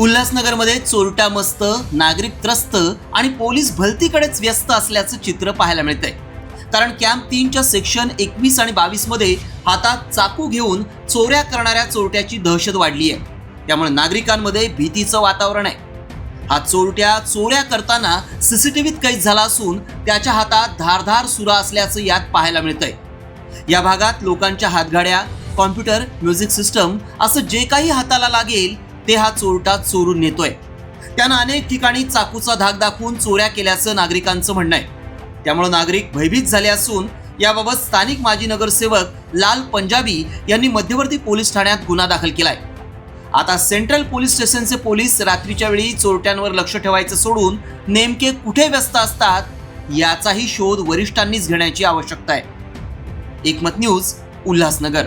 उल्हासनगरमध्ये चोरट्या मस्त नागरिक त्रस्त आणि पोलीस भलतीकडेच व्यस्त असल्याचं चित्र पाहायला मिळतंय. कारण कॅम्प तीनच्या सेक्शन एकवीस आणि बावीसमध्ये हातात चाकू घेऊन चोऱ्या करणाऱ्या चोरट्याची दहशत वाढली आहे त्यामुळे नागरिकांमध्ये भीतीचं वातावरण आहे. हा चोरट्या चोऱ्या करताना सीसीटीव्हीत कैद झाला असून त्याच्या हातात धारधार सुरा असल्याचं यात पाहायला मिळतंय. या भागात लोकांच्या हातगाड्या कॉम्प्युटर म्युझिक सिस्टम असं जे काही हाताला लागेल ते हा चोरटा चोरून नेतोय. त्यानं अनेक ठिकाणी चाकूचा धाक दाखवून चोऱ्या केल्याचं नागरिकांचं म्हणणं आहे. त्यामुळे नागरिक भयभीत झाले असून याबाबत स्थानिक माजी नगरसेवक लाल पंजाबी यांनी मध्यवर्ती पोलीस ठाण्यात गुन्हा दाखल केलाय. आता सेंट्रल पोलीस स्टेशनचे पोलीस रात्रीच्या वेळी चोरट्यांवर लक्ष ठेवायचं सोडून नेमके कुठे व्यस्त असतात याचाही शोध वरिष्ठांनीच घेण्याची आवश्यकता आहे. एकमत न्यूज उल्हासनगर.